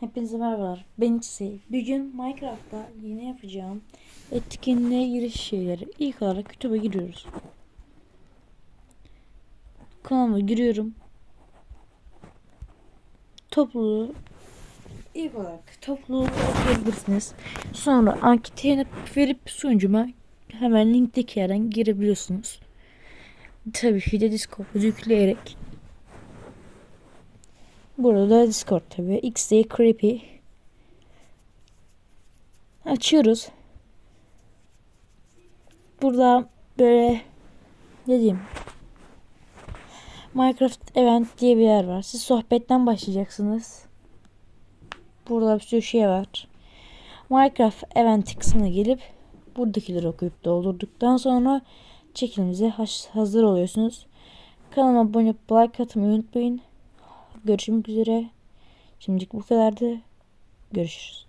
Hepinize merhabalar. Ben Hüseyin. Bugün Minecraft'ta yeni yapacağım etkinliğe giriş şeyleri. İlk olarak YouTube'a giriyoruz. Kanalıma giriyorum. Topluluğu ilk olarak topluluğu yapabilirsiniz. Sonra ankete yanıp verip sunucuma hemen linkteki yerden girebiliyorsunuz. Tabii ki de Discord'u yükleyerek Burada Discord tabi. XD Creepy. Açıyoruz. Burada böyle ne diyeyim Minecraft Event diye bir yer var. Siz sohbetten başlayacaksınız. Burada bir sürü şey var. Minecraft Event kısmına gelip buradakileri okuyup doldurduktan sonra çekilimize hazır oluyorsunuz. Kanalıma abone olup like atmayı unutmayın. Görüşmek üzere. Şimdilik bu kadardı. Görüşürüz.